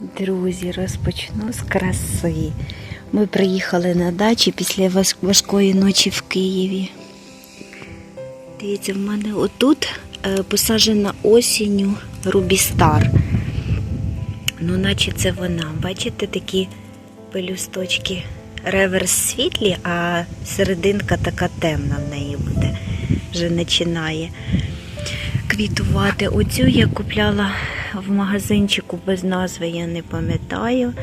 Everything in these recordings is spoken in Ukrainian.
Друзі, розпочну з краси. Ми приїхали на дачі після важкої ночі в Києві. Дивіться, в мене отут е, посаджена осінню Рубістар. Ну, наче це вона. Бачите, такі пелюсточки реверс світлі, а серединка така темна в неї буде. Вже починає квітувати. Оцю я купляла в магазинчику без назви, я не пам'ятаю,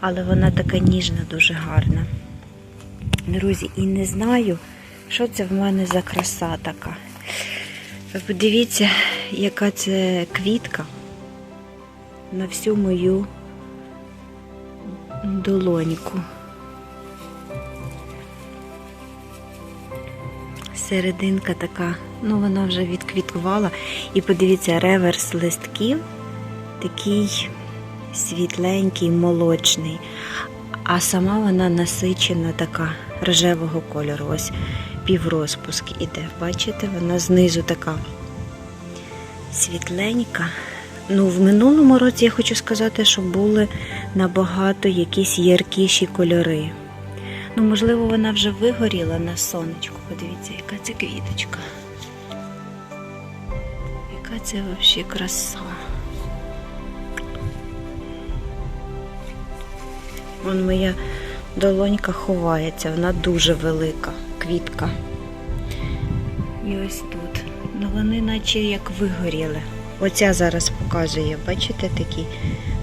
але вона така ніжна, дуже гарна. Друзі, і не знаю, що це в мене за краса така. Ви подивіться, яка це квітка на всю мою долоньку. Серединка така, ну вона вже відквіткувала. І подивіться, реверс листків такий світленький, молочний. А сама вона насичена така рожевого кольору. Ось піврозпуск іде. Бачите, вона знизу така світленька. Ну, в минулому році я хочу сказати, що були набагато якісь яркіші кольори. Ну, можливо, вона вже вигоріла на сонечку. Подивіться, яка це квіточка. Яка це взагалі краса. Вон моя долонька ховається, вона дуже велика квітка. І ось тут. Ну вони наче як вигоріли. Оця зараз показує, бачите, такий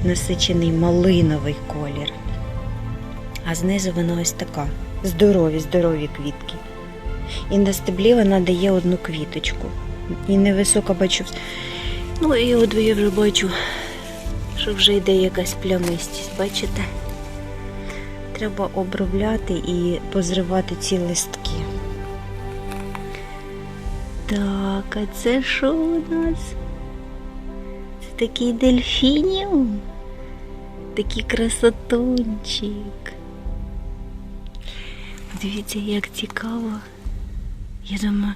насичений малиновий колір. А знизу вона ось така. Здорові, здорові квітки. І на стеблі вона дає одну квіточку. І невисока бачу. Ну і от я вже бачу, що вже йде якась плямистість, бачите? Треба обробляти і позривати ці листки. Так, а це що у нас? Це такий дельфініум. Такий красотунчик. Подивіться, як цікаво. Я думаю,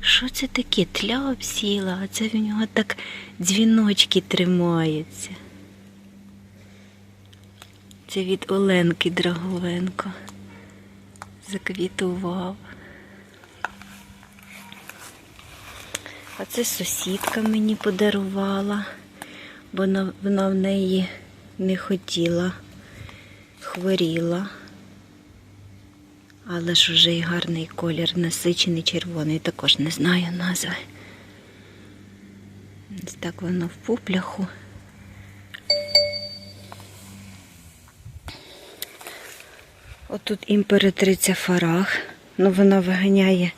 що це таке? Тля обсіла, а це в нього так дзвіночки тримаються. Це від Оленки Драговенко. Заквітував. А це сусідка мені подарувала, бо на- вона в неї не хотіла, хворіла. Але ж уже й гарний колір, насичений червоний, також не знаю назви. Ось так воно в пупляху. Отут імператриця Фарах, ну вона виганяє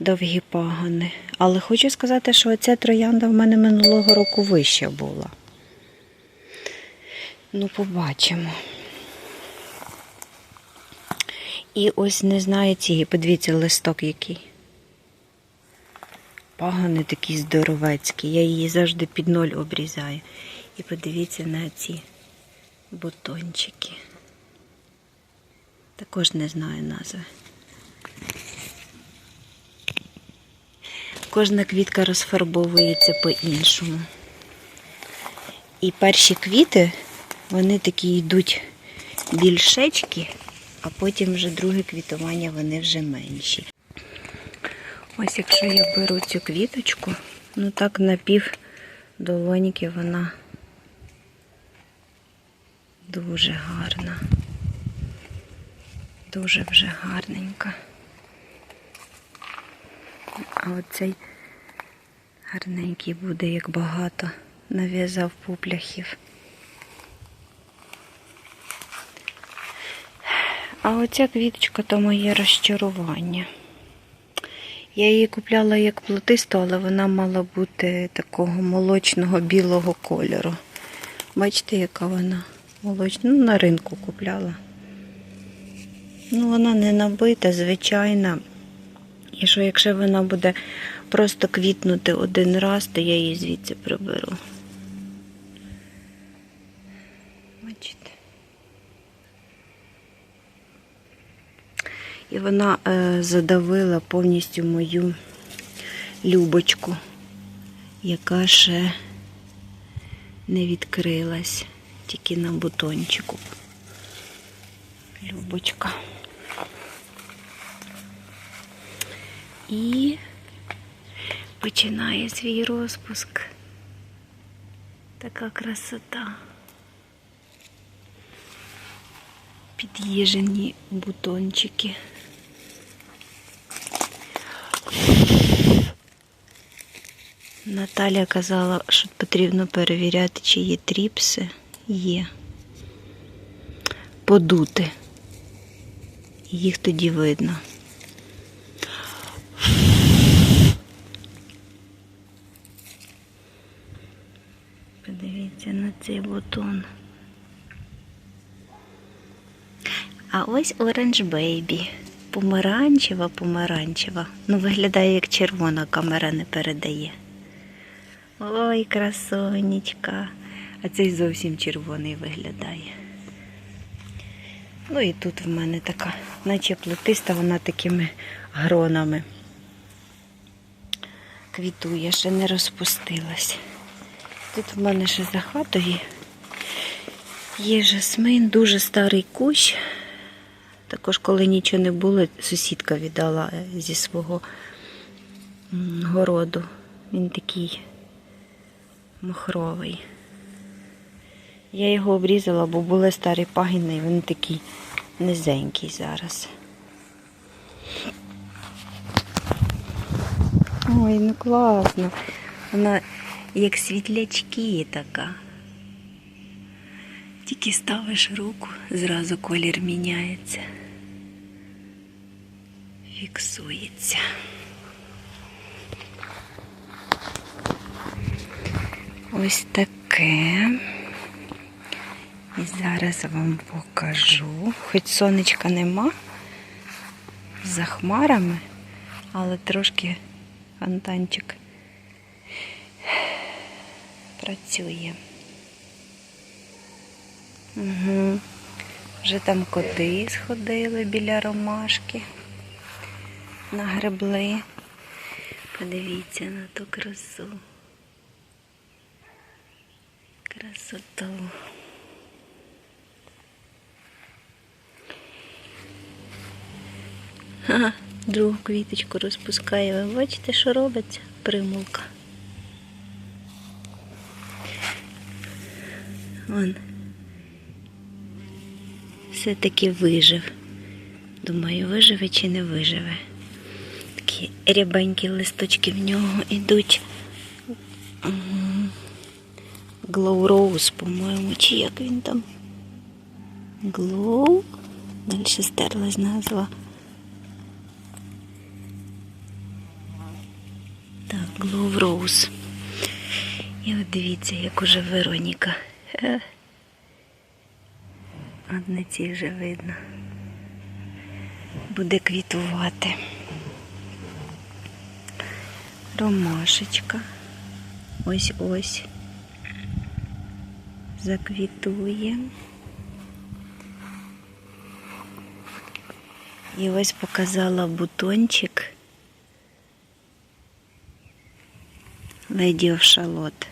довгі пагони. Але хочу сказати, що оця троянда в мене минулого року вища була. Ну, побачимо. І ось не знаю цієї, подивіться, листок який. Пагони такі здоровецькі. Я її завжди під ноль обрізаю. І подивіться на ці бутончики. Також не знаю назви. Кожна квітка розфарбовується по-іншому. І перші квіти, вони такі йдуть більшечки, а потім вже друге квітування вони вже менші. Ось якщо я беру цю квіточку, ну так на пів вона дуже гарна. Дуже вже гарненька. А оцей гарненький буде, як багато нав'язав пупляхів. А оця квіточка то моє розчарування. Я її купляла як плотисту, але вона мала бути такого молочного білого кольору. Бачите, яка вона молочна? Ну, на ринку купляла. Ну, вона не набита, звичайна. І що якщо вона буде просто квітнути один раз, то я її звідси приберу. Бачите? І вона е, задавила повністю мою любочку, яка ще не відкрилась. тільки на бутончику. Любочка. І починає свій розпуск. Така красота. Під'їжені бутончики. Наталя казала, що потрібно перевіряти, чи є тріпси. Є. Подути. Їх тоді видно. Подивіться на цей бутон. А ось Orange Baby. Помаранчева, помаранчева. Ну, виглядає як червона камера не передає. Ой, красонечка. А цей зовсім червоний виглядає. Ну і тут в мене така, наче плетиста, вона такими гронами квітує, ще не розпустилась. Тут в мене ще за хатою є жасмин, дуже старий кущ. Також, коли нічого не було, сусідка віддала е, зі свого городу. Він такий махровий. Я його обрізала, бо були старі пагіни, і він такий низенький зараз. Ой, ну класно. Вона як світлячки така. Тільки ставиш руку, зразу колір міняється. Фіксується. Ось таке. І зараз вам покажу. Хоч сонечка нема за хмарами, але трошки фонтанчик працює. Угу. Вже там коти сходили біля ромашки, нагребли. Подивіться на ту красу. Красоту. Ага, другу квіточку розпускає. Ви бачите, що робиться? Примулка. Вон. Все-таки вижив. Думаю, виживе чи не виживе. Такі рябенькі листочки в нього йдуть. Glow Rose, по-моєму, чи як він там. Glow. Далі стерлась назва. Так, Glow Rose. І от дивіться, як уже Вероніка. Е. Одне ці вже видно. Буде квітувати. Ромашечка. Ось ось. Заквітує. І ось показала бутончик of Charlotte,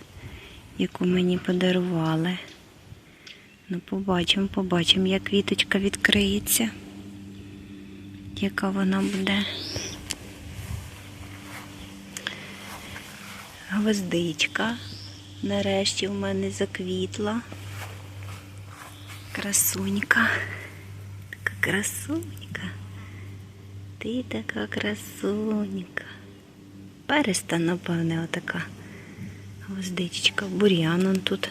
яку мені подарували. Ну, побачимо, побачимо, як квіточка відкриється. Яка вона буде. Гвоздичка. Нарешті в мене заквітла. Красунька. Така красунька. Ти така красунька. Переста, напевне, отака гвоздичка. Бур'ян он тут.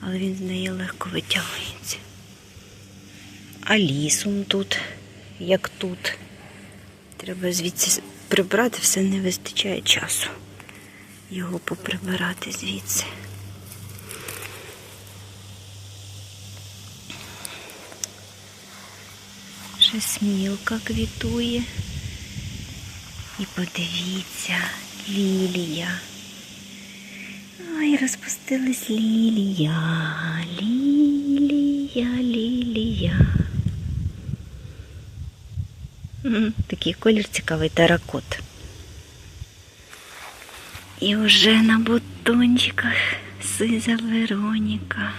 Але він з неї легко витягується. А лісом тут, як тут. Треба звідси прибрати, все не вистачає часу. Його поприбирати звідси. Ще смілка квітує. І подивіться, лілія. Ой, розпустилась лілія, лілія, лілія. Такий колір цікавий теракот. І вже на бутончиках сиза Вероніка.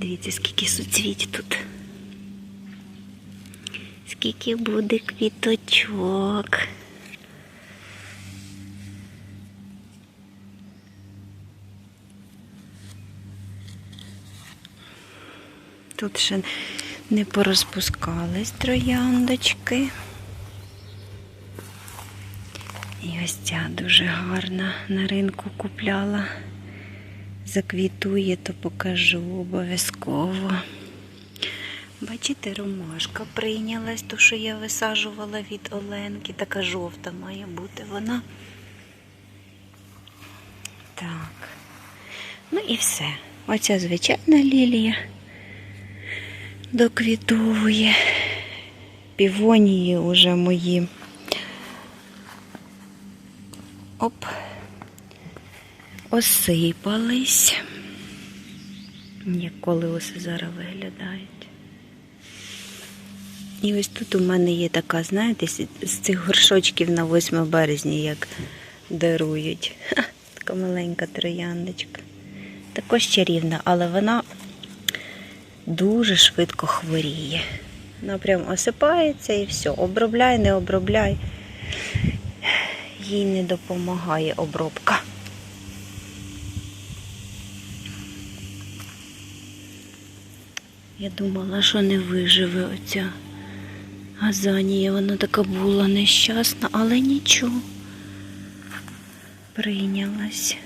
Дивіться, скільки суцвіть тут. Скільки буде квіточок. Тут ще не порозпускались трояндочки. І ось ця дуже гарна на ринку купляла. Заквітує, то покажу обов'язково. Бачите, ромашка прийнялась, то, що я висаджувала від Оленки. Така жовта має бути вона. Так. Ну і все. Оця звичайна лілія доквітовує. Півонії уже мої. Оп. Осипались. Як колеса зараз виглядають. І ось тут у мене є така, знаєте, з цих горшочків на 8 березня, як дарують. Ха, така маленька трояндочка. Також чарівна, але вона дуже швидко хворіє. Вона прям осипається і все. Обробляй, не обробляй. Їй не допомагає обробка. Я думала, що не виживе оця газанія. Вона така була нещасна, але нічого. Прийнялась.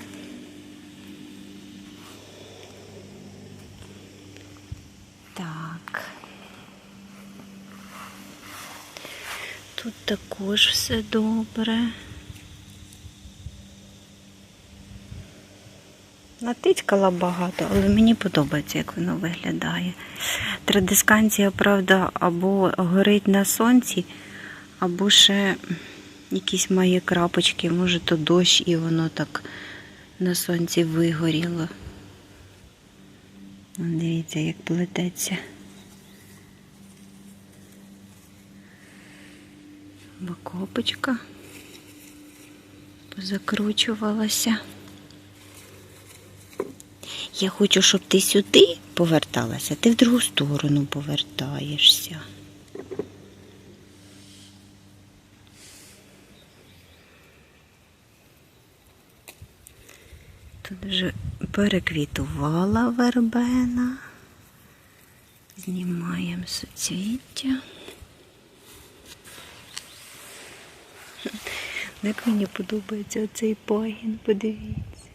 Так. Тут також все добре. Натицькала багато, але мені подобається, як воно виглядає. Традисканція, правда, або горить на сонці, або ще якісь має крапочки, може то дощ і воно так на сонці вигоріло. Дивіться, як плететься. Бокопочка позакручувалася. Я хочу, щоб ти сюди поверталася, ти в другу сторону повертаєшся. Тут вже переквітувала вербена. Знімаємо суцвіття. Як мені подобається оцей пагін, подивіться.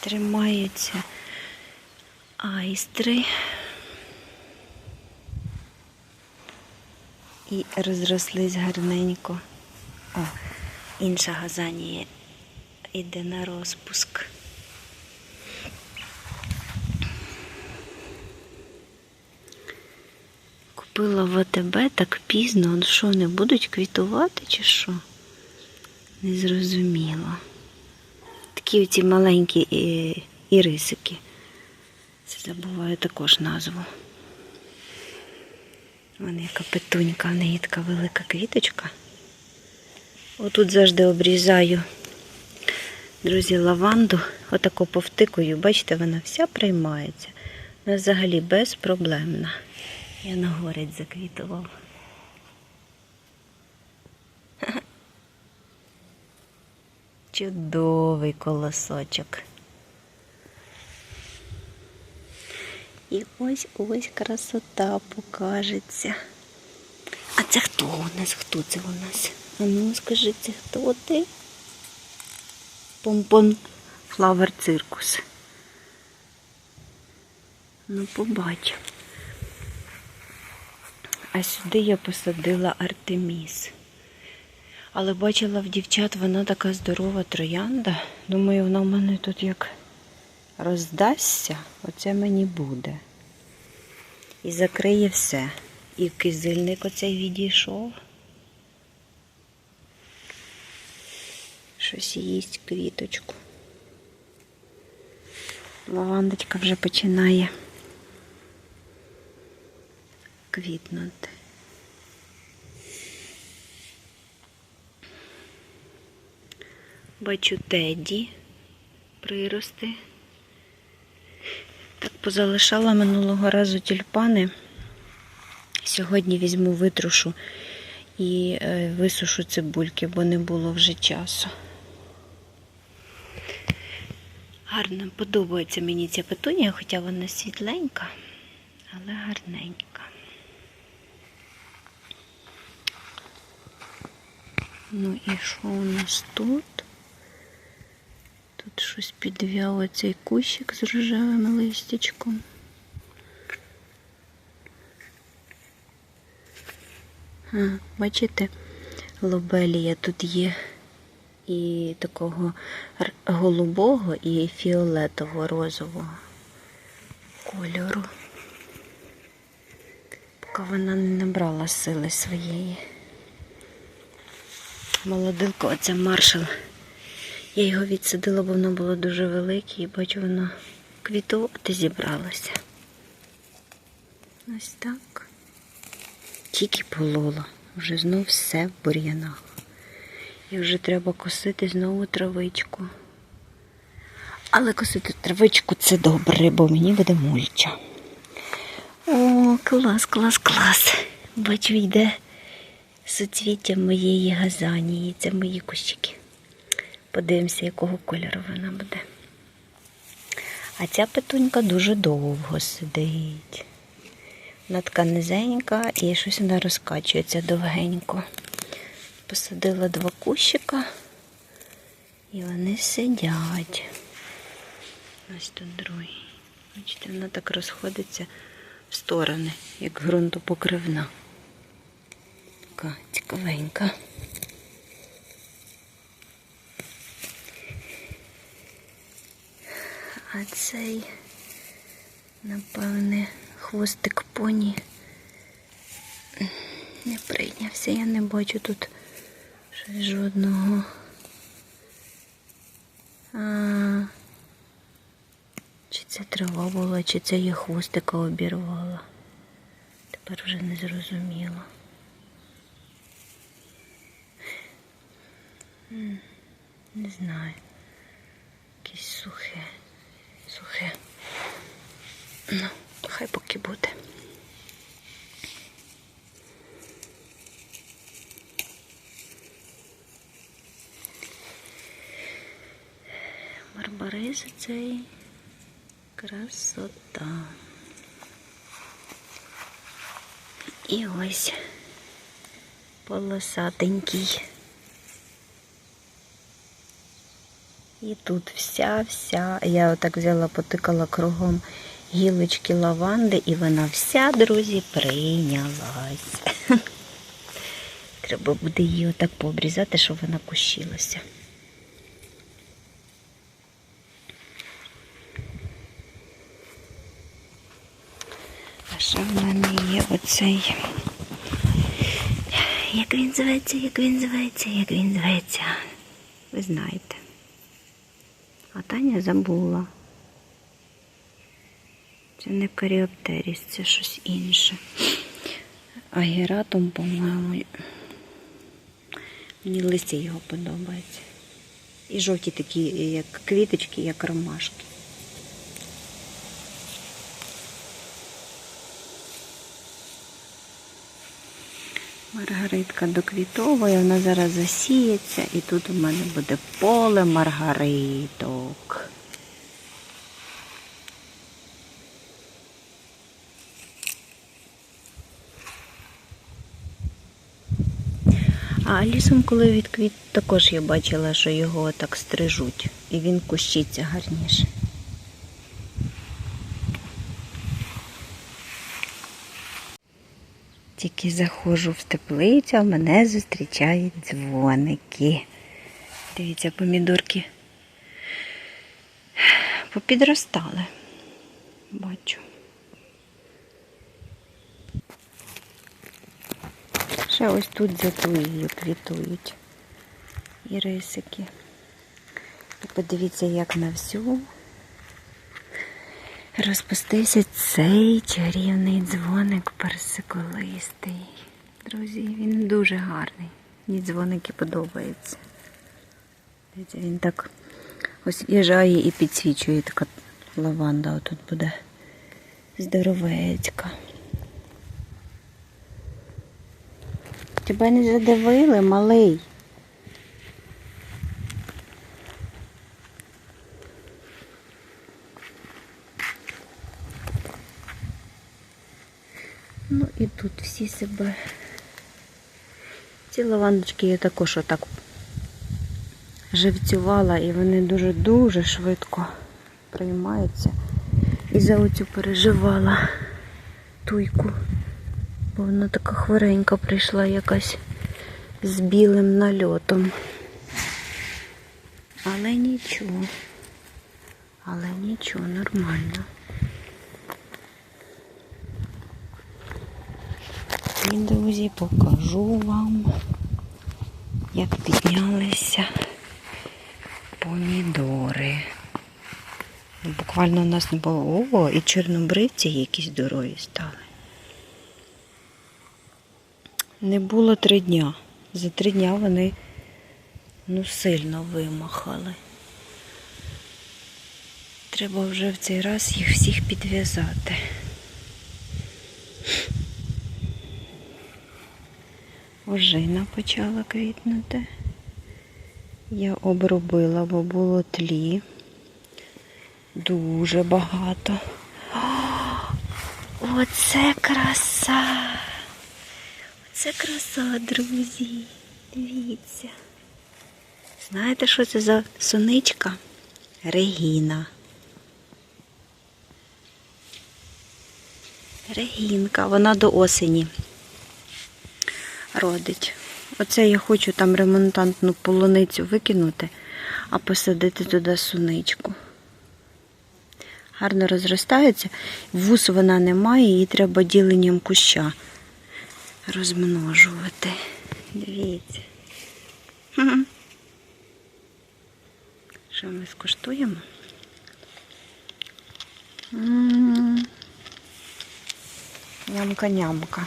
Тримаються айстри і розрослись гарненько. О, інша газанія йде на розпуск. Купила в АТБ так пізно, що, не будуть квітувати чи що? Не зрозуміло. Такі оці маленькі ірисики. Це забуваю також назву. Вона яка петунька, в неї така велика квіточка. Отут завжди обрізаю, друзі, лаванду, отако повтикую, бачите, вона вся приймається. Вона взагалі безпроблемна. Я на горець заквітував. Чудовий колосочок. І ось ось красота покажеться. А це хто у нас? Хто це у нас? А ну скажи, це хто ти? Помпон Флавер Циркус. Ну, побачив. А сюди я посадила Артеміс. Але бачила в дівчат, вона така здорова троянда. Думаю, вона в мене тут як роздасться, оце мені буде. І закриє все. І кизильник оцей відійшов. Щось їсть квіточку. Лавандочка вже починає квітнути. Бачу теді прирости. Так позалишала минулого разу тюльпани. Сьогодні візьму витрушу і е, висушу цибульки, бо не було вже часу. Гарно подобається мені ця петунія, хоча вона світленька, але гарненька. Ну і що у нас тут? Щось підв'яв оцей кущик з рожевим листячком. А, бачите, лобелія тут є і такого голубого, і фіолетово-розового кольору. Поки вона не набрала сили своєї. Молодилка, оця маршал. Я його відсадила, бо воно було дуже велике, і бачу, воно квітувати зібралося. Ось так. Тільки полола. Вже знов все в бур'янах. І вже треба косити знову травичку. Але косити травичку це добре, бо мені буде мульча. О, клас, клас, клас. Бачу, йде суцвіття моєї газанії. Це мої кущики. Подивимося, якого кольору вона буде. А ця петунька дуже довго сидить. Вона така низенька і щось вона розкачується довгенько. Посадила два кущика і вони сидять. Ось тут другий. Бачите, вона так розходиться в сторони, як ґрунтопокривна. Така цікавенька. А цей, напевне, хвостик поні не прийнявся. Я не бачу тут щось жодного. А, чи це трава була, чи це я хвостика обірвала. Тепер вже не зрозуміло. Не знаю. Якесь сухе. Сухе. Ну, хай поки буде. Барбариз цей красота. І ось полосатенький. І тут вся-вся, я отак взяла, потикала кругом гілочки лаванди, і вона вся, друзі, прийнялась. Треба буде її отак пообрізати, щоб вона кущилася. А ще в мене є оцей. Як він зветься, як він зветься, як він зветься. Ви знаєте. А Таня забула. Це не каріоптеріс, це щось інше. Агератум, по-моєму. Мені листя його подобається. І жовті такі, як квіточки, як ромашки. Маргаритка доквітовує, вона зараз засіється, і тут у мене буде поле маргариток. А лісом, коли відквіт, також я бачила, що його так стрижуть, і він кущиться гарніше. Тільки заходжу в теплицю, а мене зустрічають дзвоники. Дивіться, помідорки попідростали. Бачу. Ще ось тут за туєю квітують і рисики. І подивіться, як на всю розпустився цей чарівний дзвоник персиколистий. Друзі, він дуже гарний. Мені дзвоники подобаються. Дивіться, Він так ось їжджає і підсвічує така лаванда. Отут буде здоровецька. Тебе не задавили, малий. Ну і тут всі себе. Ці лавандочки я також отак живцювала і вони дуже-дуже швидко приймаються. І за оцю переживала туйку, бо вона така хворенька прийшла якась з білим нальотом. Але нічого. Але нічого, нормально. І, друзі, покажу вам, як піднялися помідори. Буквально у нас не було. О, і чорнобривці якісь здорові стали. Не було три дня. За три дня вони ну, сильно вимахали. Треба вже в цей раз їх всіх підв'язати. Ожина почала квітнути. Я обробила, бо було тлі. Дуже багато. О, оце краса! Оце краса, друзі. Дивіться. Знаєте, що це за соничка? Регіна. Регінка, вона до осені родить. Оце я хочу там ремонтантну полуницю викинути, а посадити туди суничку. Гарно розростається. Вус вона не має, її треба діленням куща розмножувати. Дивіться. Що ми скуштуємо? Нямка-нямка.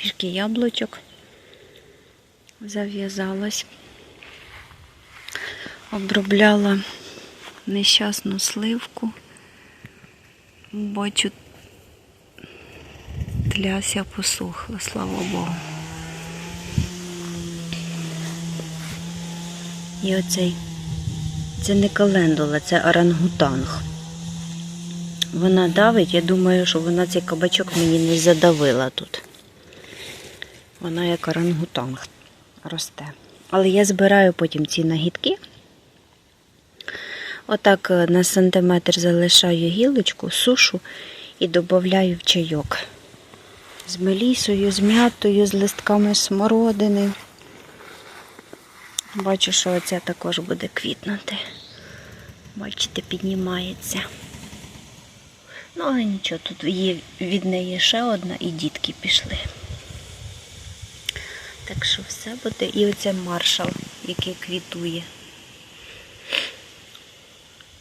Трішки яблучок зав'язалось. Обробляла нещасну сливку. Бачу, тляся посохла, слава Богу. І оцей, це не календула, це орангутанг. Вона давить, я думаю, що вона цей кабачок мені не задавила тут. Вона як орангутанг росте. Але я збираю потім ці нагідки. Отак е, на сантиметр залишаю гілочку, сушу і додаю в чайок. З мелісою, з м'ятою, з листками смородини. Бачу, що оця також буде квітнути. Бачите, піднімається. Ну, але нічого, тут є від неї ще одна і дітки пішли. Так що все буде. І оце маршал, який квітує.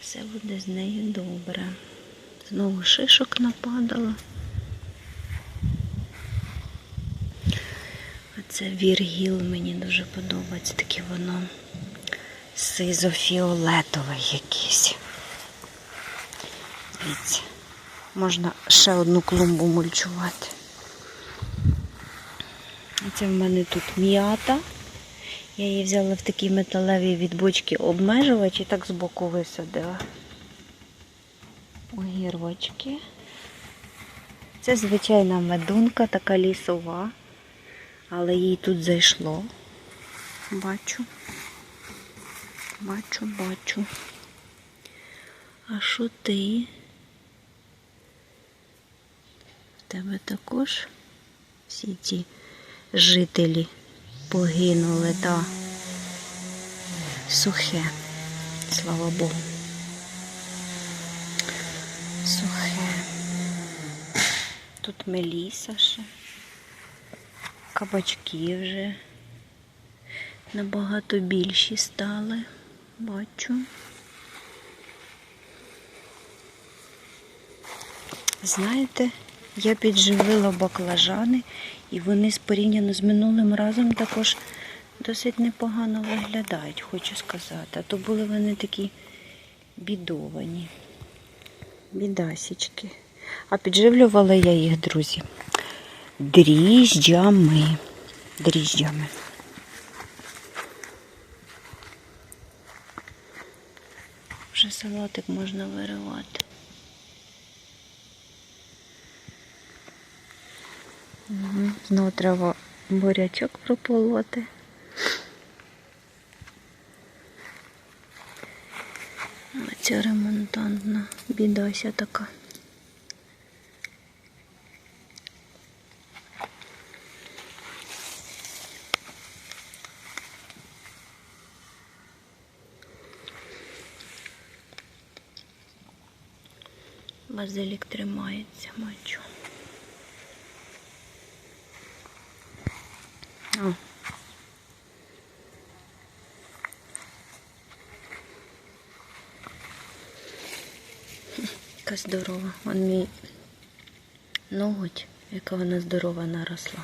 Все буде з нею добре. Знову шишок нападало. Оце віргіл мені дуже подобається. Таке воно сизо-фіолетове якесь. Дивіться, можна ще одну клумбу мульчувати. Це в мене тут м'ята. Я її взяла в такі металеві від бочки обмежувач і так збоку висадила. Огірочки. Це звичайна медунка, така лісова, але їй тут зайшло. Бачу. Бачу, бачу. А що ти? В тебе також всі ці жителі погинули, та сухе, слава Богу. Сухе. Тут меліса ще. Кабачки вже набагато більші стали, бачу. Знаєте, Я підживила баклажани, і вони порівняно з минулим разом також досить непогано виглядають, хочу сказати. А то були вони такі бідовані. Бідасічки. А підживлювала я їх, друзі, дріжджами. Дріжджами. Вже салатик можна виривати. Знову треба бурячок прополоти. Оця ремонтантна бідася така. Базилік тримається, мачу. О. Яка здорова. Вон мій ноготь, яка вона здорова наросла.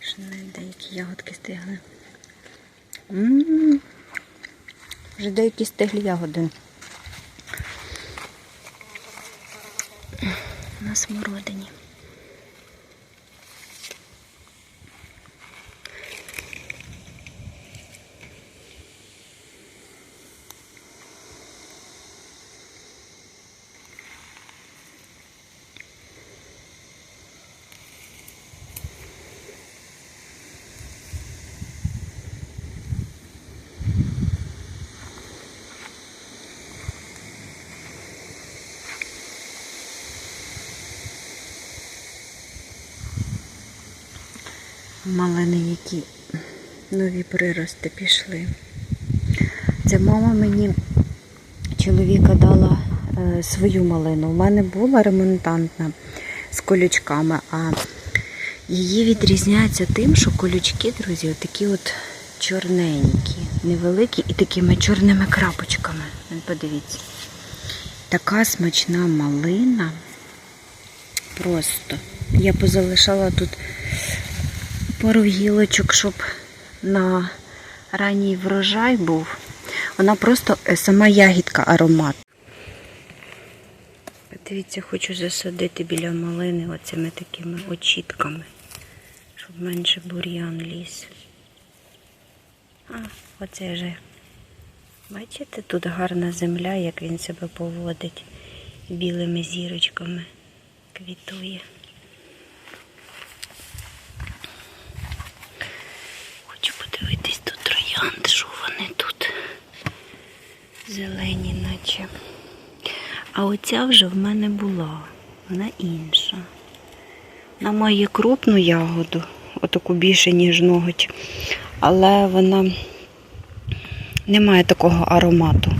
Ще навіть деякі ягодки стигли. М, Вже деякі стиглі ягоди. На смородині. Малини, які нові прирости пішли. Це мама мені чоловіка дала е, свою малину. У мене була ремонтантна з колючками, а її відрізняється тим, що колючки, друзі, отакі от чорненькі, невеликі і такими чорними крапочками. Подивіться. Така смачна малина. Просто. Я позалишала тут пару гілочок, щоб на ранній врожай був. Вона просто е, сама ягідка аромат. Подивіться, хочу засадити біля малини оцими такими очітками, щоб менше бур'ян ліз. А, оце вже. Бачите, тут гарна земля, як він себе поводить. Білими зірочками квітує. Хочу подивитись тут троянди, що вони тут зелені, наче. А оця вже в мене була, вона інша. Вона має крупну ягоду, отаку більше, ніж ноготь, але вона не має такого аромату.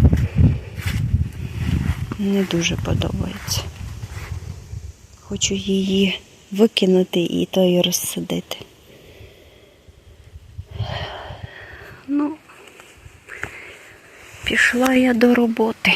Не дуже подобається. Хочу її викинути і то й розсадити. Ну, пішла я до роботи.